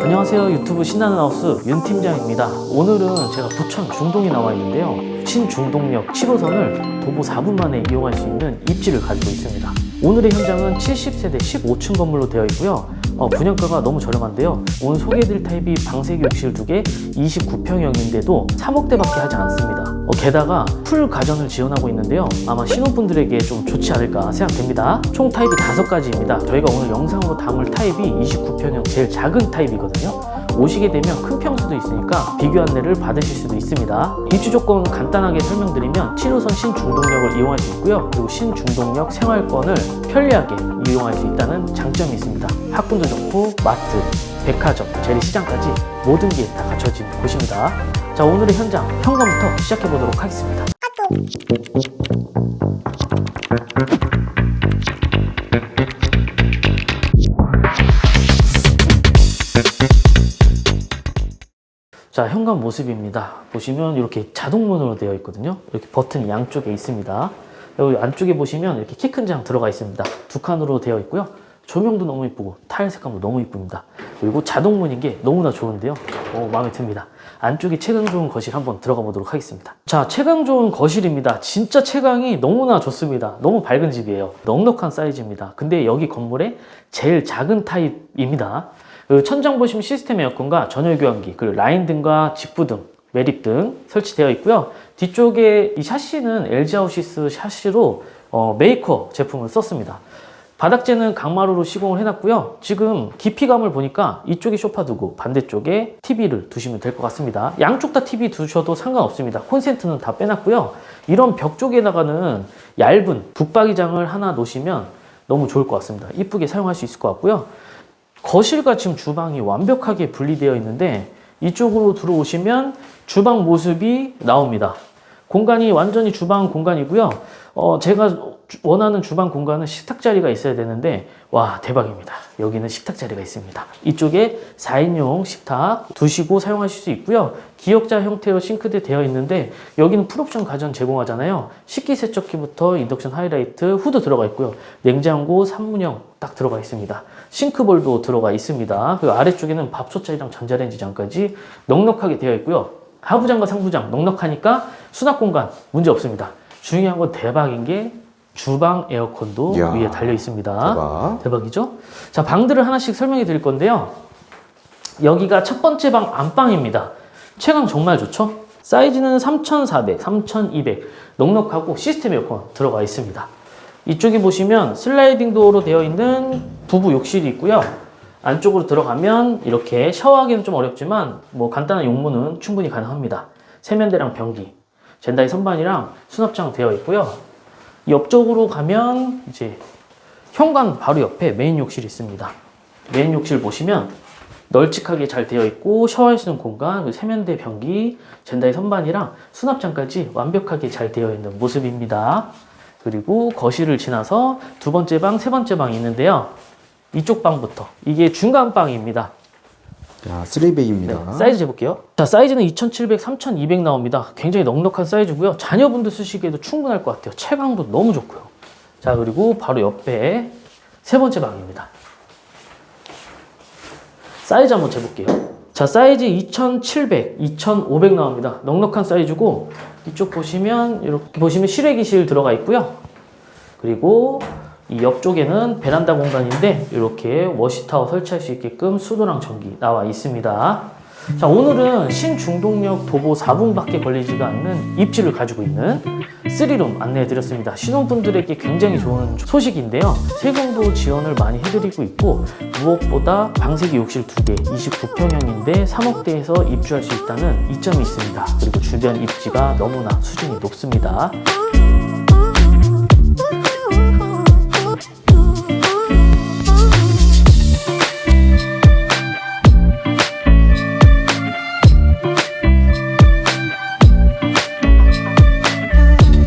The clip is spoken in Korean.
안녕하세요 유튜브 신나는 하우스 윤 팀장입니다. 오늘은 제가 부천 중동에 나와 있는데요. 신중동역 7호선을 도보 4분 만에 이용할 수 있는 입지를 가지고 있습니다. 오늘의 현장은 70세대 15층 건물로 되어 있고요. 어, 분양가가 너무 저렴한데요. 오늘 소개해드릴 타입이 방세기 욕실 2개 29평형인데도 3억대밖에 하지 않습니다. 어, 게다가 풀 가전을 지원하고 있는데요 아마 신혼분들에게 좀 좋지 않을까 생각됩니다 총 타입이 5가지입니다 저희가 오늘 영상으로 담을 타입이 29평형 제일 작은 타입이거든요 오시게 되면 큰 평수도 있으니까 비교 안내를 받으실 수도 있습니다. 입주 조건 간단하게 설명드리면 7호선 신중동역을 이용할 수 있고요. 그리고 신중동역 생활권을 편리하게 이용할 수 있다는 장점이 있습니다. 학군도 좋고 마트, 백화점, 재래시장까지 모든 게 다 갖춰진 곳입니다. 자 오늘의 현장 현관부터 시작해 보도록 하겠습니다. 자, 현관 모습입니다. 보시면 이렇게 자동문으로 되어 있거든요. 이렇게 버튼이 양쪽에 있습니다. 여기 안쪽에 보시면 이렇게 키 큰 장 들어가 있습니다. 두 칸으로 되어 있고요. 조명도 너무 이쁘고 타일 색감도 너무 이쁩니다. 그리고 자동문인 게 너무나 좋은데요. 오, 마음에 듭니다. 안쪽에 채광 좋은 거실 한번 들어가 보도록 하겠습니다. 자, 채광 좋은 거실입니다. 진짜 채광이 너무나 좋습니다. 너무 밝은 집이에요. 넉넉한 사이즈입니다. 근데 여기 건물의 제일 작은 타입입니다. 그 천장 보시면 시스템 에어컨과 전열 교환기, 그리고 라인 등과 직부 등, 매립 등 설치되어 있고요. 뒤쪽에 이 샤시는 LG 아우시스 샤시로 어, 메이커 제품을 썼습니다. 바닥재는 강마루로 시공을 해놨고요. 지금 깊이감을 보니까 이쪽에 소파 두고 반대쪽에 TV를 두시면 될 것 같습니다. 양쪽 다 TV 두셔도 상관없습니다. 콘센트는 다 빼놨고요. 이런 벽 쪽에다가는 얇은 붙박이장을 하나 놓으시면 너무 좋을 것 같습니다. 이쁘게 사용할 수 있을 것 같고요. 거실과 지금 주방이 완벽하게 분리되어 있는데 이쪽으로 들어오시면 주방 모습이 나옵니다. 공간이 완전히 주방 공간이고요. 어, 제가 원하는 주방 공간은 식탁 자리가 있어야 되는데 와 대박입니다. 여기는 식탁 자리가 있습니다. 이쪽에 4인용 식탁 두시고 사용하실 수 있고요. 기역자 형태로 싱크대 되어 있는데 여기는 풀옵션 가전 제공하잖아요. 식기세척기부터 인덕션 하이라이트 후드 들어가 있고요. 냉장고 3문형 딱 들어가 있습니다. 싱크볼도 들어가 있습니다. 그리고 아래쪽에는 밥솥 자리랑 전자레인지 장까지 넉넉하게 되어 있고요. 하부장과 상부장 넉넉하니까 수납 공간 문제 없습니다. 중요한 건 대박인 게 주방 에어컨도 이야, 위에 달려 있습니다. 대박. 대박이죠? 자, 방들을 하나씩 설명해 드릴 건데요. 여기가 첫 번째 방 안방입니다. 채광 정말 좋죠? 사이즈는 3,400, 3,200 넉넉하고 시스템 에어컨 들어가 있습니다. 이쪽에 보시면 슬라이딩 도어로 되어 있는 부부 욕실이 있고요. 안쪽으로 들어가면 이렇게 샤워하기는 좀 어렵지만 뭐 간단한 용무는 충분히 가능합니다. 세면대랑 변기, 젠다이 선반이랑 수납장 되어 있고요. 옆쪽으로 가면 이제 현관 바로 옆에 메인 욕실이 있습니다. 메인 욕실 보시면 널찍하게 잘 되어 있고 샤워할 수 있는 공간, 그리고 세면대 변기, 젠다이 선반이랑 수납장까지 완벽하게 잘 되어 있는 모습입니다. 그리고 거실을 지나서 두 번째 방, 세 번째 방이 있는데요. 이쪽 방부터 이게 중간 방입니다. 자, 3백입니다. 네, 사이즈 재볼게요. 자, 사이즈는 2700, 3200 나옵니다. 굉장히 넉넉한 사이즈고요. 자녀분들 쓰시기에도 충분할 것 같아요. 채광도 너무 좋고요. 자, 그리고 바로 옆에 세 번째 방입니다. 사이즈 한번 재볼게요. 자, 사이즈 2700, 2500 나옵니다. 넉넉한 사이즈고 이쪽 보시면 이렇게 보시면 실외기실 들어가 있고요. 그리고 이 옆쪽에는 베란다 공간인데 이렇게 워시타워 설치할 수 있게끔 수도랑 전기 나와 있습니다. 자 오늘은 신중동역 도보 4분밖에 걸리지가 않는 입지를 가지고 있는 3룸 안내해 드렸습니다. 신혼분들에게 굉장히 좋은 소식인데요. 세금도 지원을 많이 해드리고 있고 무엇보다 방세기 욕실 2개 29평형인데 3억대에서 입주할 수 있다는 이점이 있습니다. 그리고 주변 입지가 너무나 수준이 높습니다.